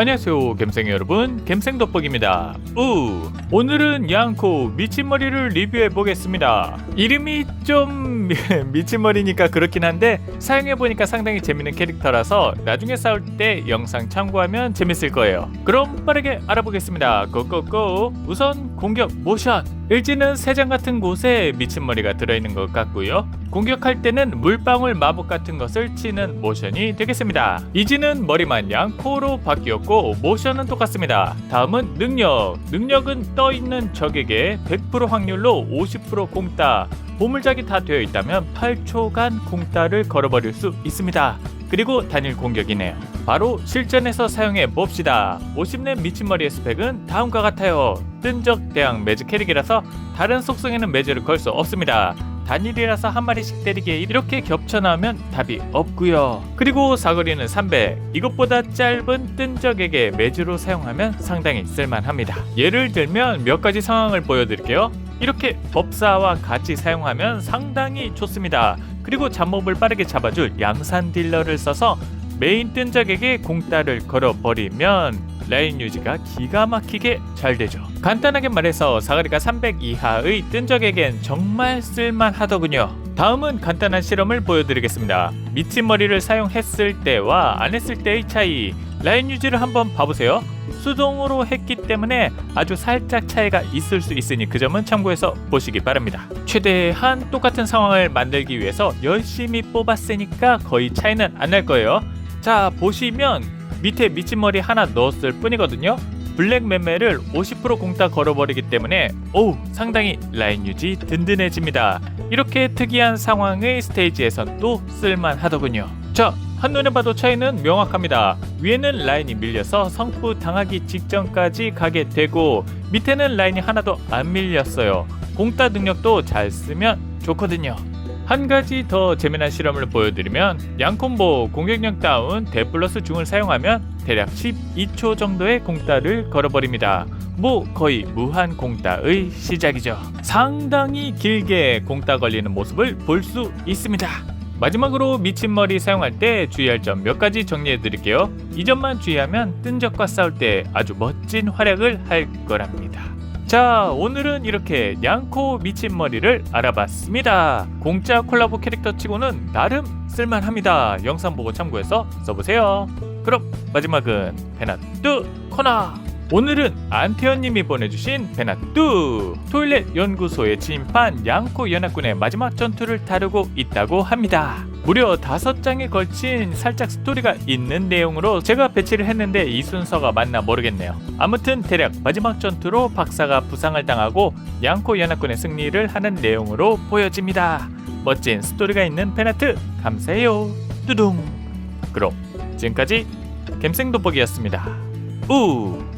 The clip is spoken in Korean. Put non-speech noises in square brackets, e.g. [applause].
안녕하세요 갬생 여러분. 갬생돋보기입니다. 우 오늘은 양코 미친머리를 리뷰해 보겠습니다. 이름이 좀 [laughs] 미친머리니까 그렇긴 한데 사용해 보니까 상당히 재밌는 캐릭터라서 나중에 싸울 때 영상 참고하면 재밌을 거예요. 그럼 빠르게 알아보겠습니다. 고고고. 우선 공격 모션 일지는 세장 같은 곳에 미친머리가 들어있는 것 같고요 공격할 때는 물방울 마법 같은 것을 치는 모션이 되겠습니다. 이지는 머리만 양 코로 바뀌었고 모션은 똑같습니다. 다음은 능력. 능력은 떠 있는 적에게 100% 확률로 50% 공따. 보물작이 다 되어 있다면 8초간 공따를 걸어버릴 수 있습니다. 그리고 단일 공격이네요. 바로 실전에서 사용해 봅시다. 50렙 미친머리의 스펙은 다음과 같아요. 뜬적 대항 매즈 캐릭이라서 다른 속성에는 매즈를 걸 수 없습니다. 단일이라서 한 마리씩 때리기에 이렇게 겹쳐 나오면 답이 없고요. 그리고 사거리는 300. 이것보다 짧은 뜬적에게 매주로 사용하면 상당히 쓸만합니다. 예를 들면 몇 가지 상황을 보여드릴게요. 이렇게 법사와 같이 사용하면 상당히 좋습니다. 그리고 잡몹을 빠르게 잡아줄 양산 딜러를 써서 메인 뜬적에게 공따를 걸어버리면 라인 유지가 기가 막히게 잘 되죠. 간단하게 말해서 사거리가 300 이하의 뜬적에겐 정말 쓸만하더군요. 다음은 간단한 실험을 보여드리겠습니다. 미친 머리를 사용했을 때와 안 했을 때의 차이. 라인 유지를 한번 봐보세요. 수동으로 했기 때문에 아주 살짝 차이가 있을 수 있으니 그 점은 참고해서 보시기 바랍니다. 최대한 똑같은 상황을 만들기 위해서 열심히 뽑았으니까 거의 차이는 안 날 거예요. 자 보시면 밑에 미친머리 하나 넣었을 뿐이거든요. 블랙 매매를 50% 공따 걸어버리기 때문에 오 상당히 라인 유지 든든해집니다. 이렇게 특이한 상황의 스테이지에선 또 쓸만하더군요. 자 한눈에 봐도 차이는 명확합니다. 위에는 라인이 밀려서 성부 당하기 직전까지 가게 되고 밑에는 라인이 하나도 안 밀렸어요. 공따 능력도 잘 쓰면 좋거든요. 한 가지 더 재미난 실험을 보여드리면 양콤보 공격력 다운 데플러스 중을 사용하면 대략 12초 정도의 공따를 걸어버립니다. 뭐 거의 무한 공따의 시작이죠. 상당히 길게 공따 걸리는 모습을 볼 수 있습니다. 마지막으로 미친 머리 사용할 때 주의할 점 몇 가지 정리해 드릴게요. 이 점만 주의하면 뜬적과 싸울 때 아주 멋진 활약을 할 거랍니다. 자 오늘은 이렇게 양코 미친머리를 알아봤습니다. 공짜 콜라보 캐릭터 치고는 나름 쓸만합니다. 영상 보고 참고해서 써보세요. 그럼 마지막은 베나뚜 코너. 오늘은 안태현님이 보내주신 베나뚜. 토일렛 연구소의 침입한 양코 연합군의 마지막 전투를 다루고 있다고 합니다 무려 다섯 장에 걸친 살짝 스토리가 있는 내용으로 제가 배치를 했는데 이 순서가 맞나 모르겠네요. 아무튼 대략 마지막 전투로 박사가 부상을 당하고 양코 연합군의 승리를 하는 내용으로 보여집니다. 멋진 스토리가 있는 팬아트 감사해요. 뚜둥. 그럼 지금까지 갬생 돋보기였습니다. 우.